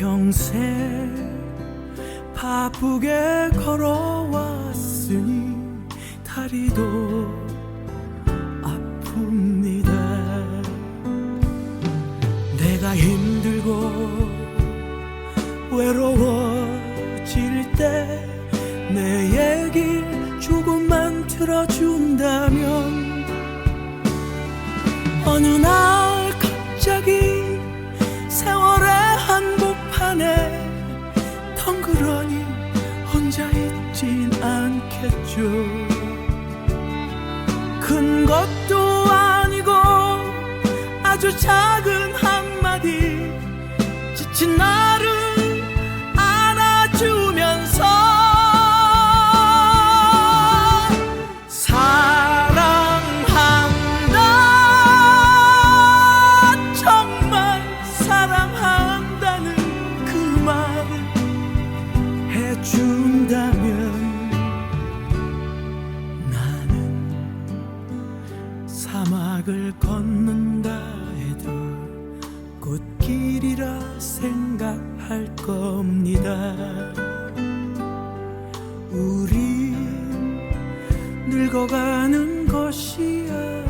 평생 바쁘게 걸어왔으니 다리도 아픕니다. 내가 힘들고 외로워질 때 내 얘길 조금만 들어준다면 어느 날 한복판에 덩그러니 혼자 있진 않겠죠. 큰 것도 아니고 아주 작은 사막을 걷는다 해도 꽃길이라 생각할 겁니다. 우리 늙어가는 것이 아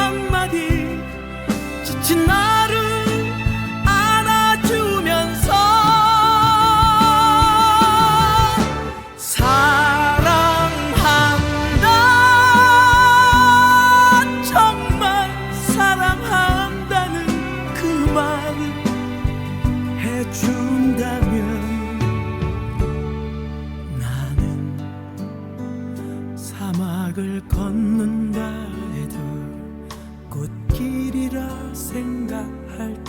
tonight.